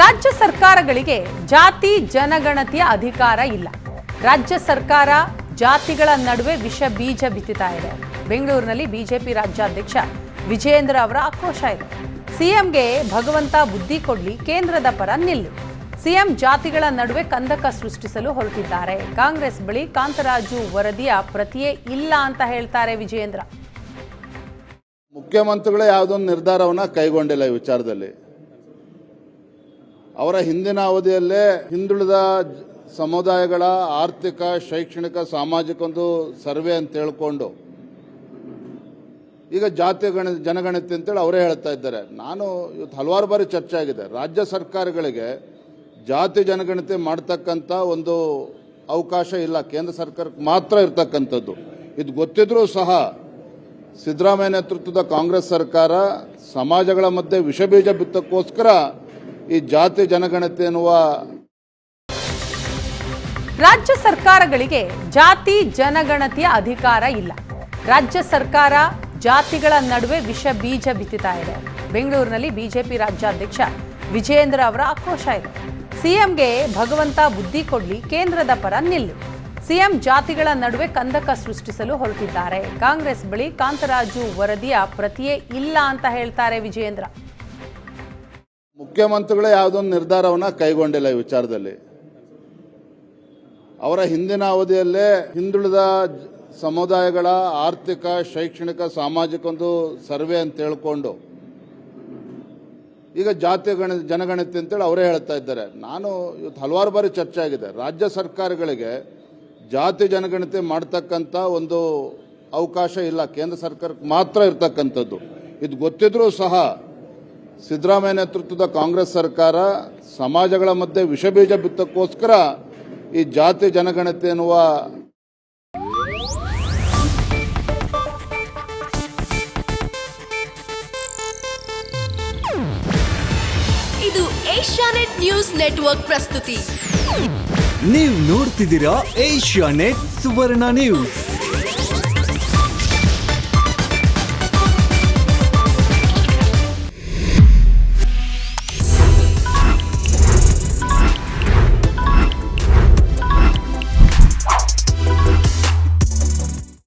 ರಾಜ್ಯ ಸರ್ಕಾರಗಳಿಗೆ ಜಾತಿ ಜನಗಣತಿಯ ಅಧಿಕಾರ ಇಲ್ಲ. ರಾಜ್ಯ ಸರ್ಕಾರ ಜಾತಿಗಳ ನಡುವೆ ವಿಷ ಬೀಜ ಬಿತ್ತುತ್ತಾ ಇದೆ. ಬೆಂಗಳೂರಿನಲ್ಲಿ ಬಿಜೆಪಿ ರಾಜ್ಯಾಧ್ಯಕ್ಷ ವಿಜಯೇಂದ್ರ ಅವರ ಆಕ್ರೋಶ ಇದೆ. ಸಿಎಂಗೆ ಭಗವಂತ ಬುದ್ಧಿ ಕೊಡ್ಲಿ, ಕೇಂದ್ರದ ಪರ ನಿಲ್ಲು. ಸಿಎಂ ಜಾತಿಗಳ ನಡುವೆ ಕಂದಕ ಸೃಷ್ಟಿಸಲು ಹೊರಟಿದ್ದಾರೆ. ಕಾಂಗ್ರೆಸ್ ಬಳಿ ಕಾಂತರಾಜು ವರದಿಯ ಪ್ರತಿಯೇ ಇಲ್ಲ ಅಂತ ಹೇಳ್ತಾರೆ ವಿಜಯೇಂದ್ರ. ಮುಖ್ಯಮಂತ್ರಿಗಳು ಯಾವುದೊಂದು ನಿರ್ಧಾರವನ್ನು ಕೈಗೊಂಡಿಲ್ಲ ಈ ವಿಚಾರದಲ್ಲಿ. ಅವರ ಹಿಂದಿನ ಅವಧಿಯಲ್ಲೇ ಹಿಂದುಳಿದ ಸಮುದಾಯಗಳ ಆರ್ಥಿಕ, ಶೈಕ್ಷಣಿಕ, ಸಾಮಾಜಿಕ ಒಂದು ಸರ್ವೆ ಅಂತ ಹೇಳ್ಕೊಂಡು ಈಗ ಜಾತಿ ಗಣ, ಜನಗಣತಿ ಅಂತೇಳಿ ಅವರೇ ಹೇಳ್ತಾ ಇದ್ದಾರೆ. ನಾನು ಇವತ್ತು ಹಲವಾರು ಬಾರಿ ಚರ್ಚೆ ಆಗಿದೆ. ರಾಜ್ಯ ಸರ್ಕಾರಗಳಿಗೆ ಜಾತಿ ಜನಗಣತಿ ಮಾಡ್ತಕ್ಕಂಥ ಒಂದು ಅವಕಾಶ ಇಲ್ಲ. ಕೇಂದ್ರ ಸರ್ಕಾರಕ್ಕೆ ಮಾತ್ರ ಇರ್ತಕ್ಕಂಥದ್ದು. ಇದು ಗೊತ್ತಿದ್ರೂ ಸಹ ಸಿದ್ದರಾಮಯ್ಯ ನೇತೃತ್ವದ ಕಾಂಗ್ರೆಸ್ ಸರ್ಕಾರ ಸಮಾಜಗಳ ಮಧ್ಯೆ ವಿಷಬೀಜ ಬಿತ್ತಕ್ಕೋಸ್ಕರ ಈ ಜಾತಿ ಜನಗಣತಿ ಎನ್ನುವ ರಾಜ್ಯ ಸರ್ಕಾರಗಳಿಗೆ ಜಾತಿ ಜನಗಣತಿಯ ಅಧಿಕಾರ ಇಲ್ಲ. ರಾಜ್ಯ ಸರ್ಕಾರ ಜಾತಿಗಳ ನಡುವೆ ವಿಷ ಬೀಜ ಬಿತ್ತಿತಾ ಇದೆ. ಬೆಂಗಳೂರಿನಲ್ಲಿ ಬಿಜೆಪಿ ರಾಜ್ಯಾಧ್ಯಕ್ಷ ವಿಜಯೇಂದ್ರ ಅವರ ಆಕ್ರೋಶ ಇದೆ. ಸಿಎಂಗೆ ಭಗವಂತ ಬುದ್ಧಿ ಕೊಡ್ಲಿ ಕೇಂದ್ರದ ಪರ ನಿಲ್ಲು. ಸಿಎಂ ಜಾತಿಗಳ ನಡುವೆ ಕಂದಕ ಸೃಷ್ಟಿಸಲು ಹೊರಟಿದ್ದಾರೆ. ಕಾಂಗ್ರೆಸ್ ಬಳಿ ಕಾಂತರಾಜು ವರದಿಯ ಪ್ರತಿಯೇ ಇಲ್ಲ ಅಂತ ಹೇಳ್ತಾರೆ ವಿಜಯೇಂದ್ರ. ಮುಖ್ಯಮಂತ್ರಿಗಳು ಯಾವುದೊಂದು ನಿರ್ಧಾರವನ್ನು ಕೈಗೊಂಡಿಲ್ಲ ಈ ವಿಚಾರದಲ್ಲಿ. ಅವರ ಹಿಂದಿನ ಅವಧಿಯಲ್ಲೇ ಹಿಂದುಳಿದ ಸಮುದಾಯಗಳ ಆರ್ಥಿಕ, ಶೈಕ್ಷಣಿಕ, ಸಾಮಾಜಿಕ ಒಂದು ಸರ್ವೆ ಅಂತ ಹೇಳ್ಕೊಂಡು, ಈಗ ಜಾತಿ ಗಣ, ಜನಗಣತಿ ಅಂತೇಳಿ ಅವರೇ ಹೇಳ್ತಾ ಇದ್ದಾರೆ. ನಾನು ಇವತ್ತು ಹಲವಾರು ಬಾರಿ ಚರ್ಚೆ ಆಗಿದೆ. ರಾಜ್ಯ ಸರ್ಕಾರಗಳಿಗೆ ಜಾತಿ ಜನಗಣತಿ ಮಾಡ್ತಕ್ಕಂಥ ಒಂದು ಅವಕಾಶ ಇಲ್ಲ. ಕೇಂದ್ರ ಸರ್ಕಾರಕ್ಕೆ ಮಾತ್ರ ಇರ್ತಕ್ಕಂಥದ್ದು. ಇದು ಗೊತ್ತಿದ್ರೂ ಸಹ ಸಿದ್ದರಾಮಯ್ಯ ನೇತೃತ್ವದ ಕಾಂಗ್ರೆಸ್ ಸರ್ಕಾರ ಸಮಾಜಗಳ ಮಧ್ಯೆ ವಿಷಬೀಜ ಬಿತ್ತಕ್ಕೋಸ್ಕರ ಈ ಜಾತಿ ಜನಗಣತಿ ಎನ್ನುವ ಇದು ಏಷ್ಯಾನೆಟ್ ನ್ಯೂಸ್ ನೆಟ್ವರ್ಕ್ ಪ್ರಸ್ತುತಿ. ನೀವು ನೋಡ್ತಿದ್ದೀರಾ ಏಷ್ಯಾ ನೆಟ್ ಸುವರ್ಣ ನ್ಯೂಸ್.